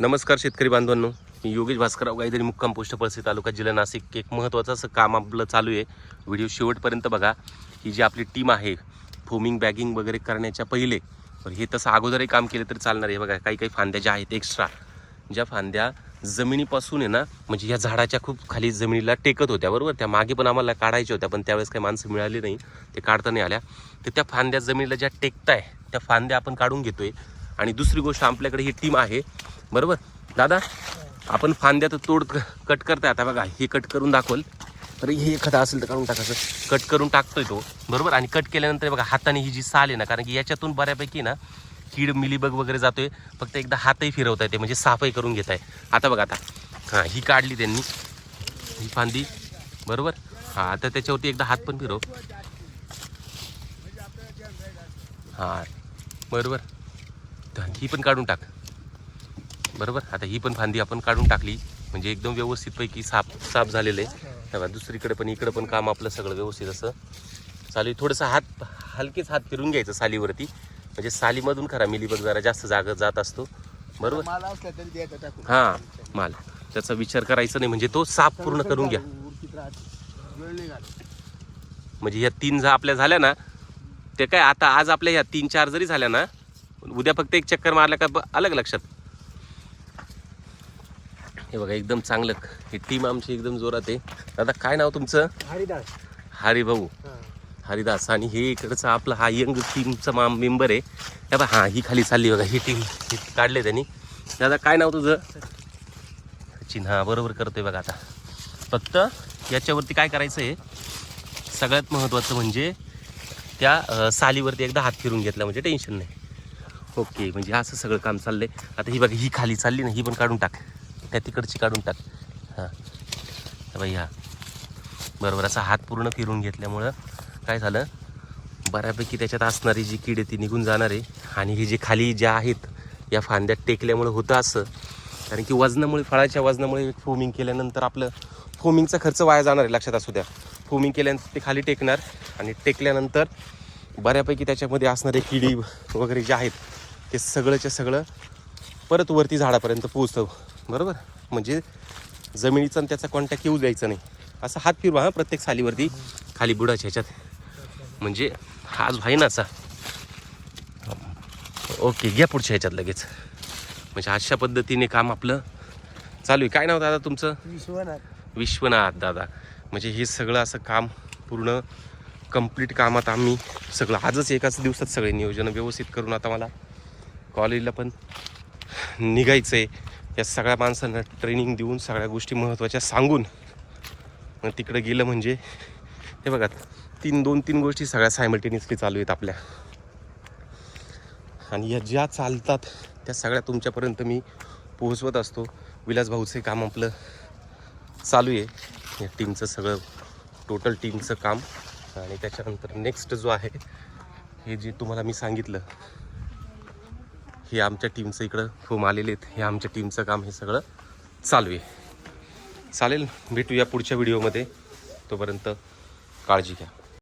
नमस्कार शेतकरी बांधवांनो. मी योगेश भास्करराव गायधरी मुक्काम पोस्ट परिस्थिती तालुका जिल्हा नाशिक. एक महत्त्वाचं असं काम आपलं चालू आहे. व्हिडिओ शेवटपर्यंत बघा. ही जी आपली टीम आहे फोमिंग बॅगिंग वगैरे करण्याच्या पहिले हे तसं अगोदरही काम केलं तरी चालणार आहे. बघा काही काही फांद्या ज्या आहेत एक्स्ट्रा ज्या फांद्या जमिनीपासून आहे ना म्हणजे या झाडाच्या खूप खाली जमिनीला टेकत होत्या बरोबर? त्या मागे पण आम्हाला काढायच्या होत्या पण त्यावेळेस काही माणसं मिळाली नाही ते काढता नाही आल्या. तर त्या फांद्या जमिनीला ज्या टेकताय त्या फांद्या आपण काढून घेतोय. आणि दुसरी गोष्ट आपल्याकडे ही टीम आहे. बरोबर? दादा आपण फांद्या तर तोड क- कट करताय आता बघा हे कट करून दाखवल. तर हे एखादा असेल तर काढून टाकायचं कट करून टाकतोय तो. बरोबर? आणि कट केल्यानंतर बघा हाताने ही जी साल आहे ना कारण की याच्यातून बऱ्यापैकी ना कीड मिलीबग वगैरे जातोय. फक्त एकदा हातही फिरवता येते म्हणजे साफही करून घेत आहे आता बघा आता. हां ही काढली त्यांनी. ही फांदी. बरोबर? हां आता त्याच्यावरती एकदा हात पण फिरव. हां. बरोबर? ही पण काढून टाक. बरोबर? आता ही पण फांदी आपण काढून टाकली. म्हणजे एकदम व्यवस्थितपैकी साफ साफ झालेलं आहे. दुसरीकडे पण इकडं पण काम आपलं सगळं व्यवस्थित असं चालू थोडंसं हात हलकेच हात फिरून घ्यायचं सालीवरती. म्हणजे सालीमधून खरा मिलीबग जरा जास्त जागा जात असतो. बरोबर? हां माल. त्याचा विचार करायचा नाही. म्हणजे तो साफ पूर्ण करून घ्या. म्हणजे ह्या तीन जा आपल्या झाल्या ना ते काय आता आज आपल्या ह्या तीन चार जरी झाल्या ना उद्या फक्त एक चक्कर मारल्या का ब- अलग लक्षात. हे बघा एकदम चांगलं. ही टीम आमची एकदम जोरात आहे. दादा काय नाव तुमचं? हरिदास. हरिभाऊ. हरिदास आणि हे इकडचं आपलं हा यंग टीमचा मा मेंबर आहे. हे बघा हां ही खाली चालली बघा ही टीम ही काढले त्यांनी. दादा काय नाव तुझं? सचिन. हां बरोबर करतोय बघा आता. फक्त याच्यावरती काय करायचं आहे सगळ्यात महत्त्वाचं म्हणजे त्या सालीवरती एकदा हात फिरून घेतला म्हणजे टेन्शन नाही. ओके म्हणजे असं सगळं काम चाललंय. आता ही बघा ही खाली चालली ना ही पण काढून टाक. त्या तिकडची काढून टाक. हां. बाई हा. बरोबर असा हात पूर्ण फिरून घेतल्यामुळं काय झालं? बऱ्यापैकी त्याच्यात असणारी जी कीड आहे ती निघून जाणार आहे. आणि हे जे खाली ज्या आहेत या फांद्यात टेकल्यामुळं होतं असं. कारण की वजनामुळे फळाच्या वजनामुळे फोमिंग केल्यानंतर आपलं फोमिंगचा खर्च वाया जाणार आहे लक्षात असू द्या. फोमिंग केल्यानंतर ते खाली टेकणार आणि टेकल्यानंतर बऱ्यापैकी त्याच्यामध्ये असणारे किडी वगैरे जे आहेत ते सगळंच्या सगळं परत वरती झाडापर्यंत पोहोचतं. बरोबर? म्हणजे जमिनीचा आणि त्याचा कॉन्टॅक्ट येऊ द्यायचा नाही. असं हात फिरवा हा प्रत्येक सालीवरती. खाली बुडाच्या ह्याच्यात. म्हणजे हाच भाईनाचा ओके घ्या पुढच्या ह्याच्यात लगेच. म्हणजे अशा पद्धतीने काम आपलं चालू आहे. काय नाव दादा तुमचं? विश्वनाथ. विश्वनाथ दादा. म्हणजे हे सगळं असं काम पूर्ण कंप्लीट कामात आम्ही सगळं आजच एकाच दिवसात सगळे नियोजन व्यवस्थित करून आता मला कॉलेजला पण निघायचं आहे या सगळ्या माणसांना ट्रेनिंग देऊन सगळ्या गोष्टी महत्त्वाच्या सांगून मग तिकडं गेलं म्हणजे हे बघा तीन दोन तीन गोष्टी सगळ्या सायमल्टेनियसली चालू आहेत आपल्या. आणि या ज्या चालतात त्या सगळ्या तुमच्यापर्यंत मी पोहोचवत असतो. विलासभाऊचे काम आपलं चालू आहे. या टीमचं सगळं टोटल टीमचं काम. आणि त्याच्यानंतर नेक्स्ट जो आहे हे जे तुम्हाला मी सांगितलं हे आमच्या टीमचं इकडं फोम आलेले आहेत. हे आमच्या टीमचं काम हे सगळं चालू आहे. चालेल भेटूया पुढच्या व्हिडिओमध्ये तोपर्यंत काळजी घ्या.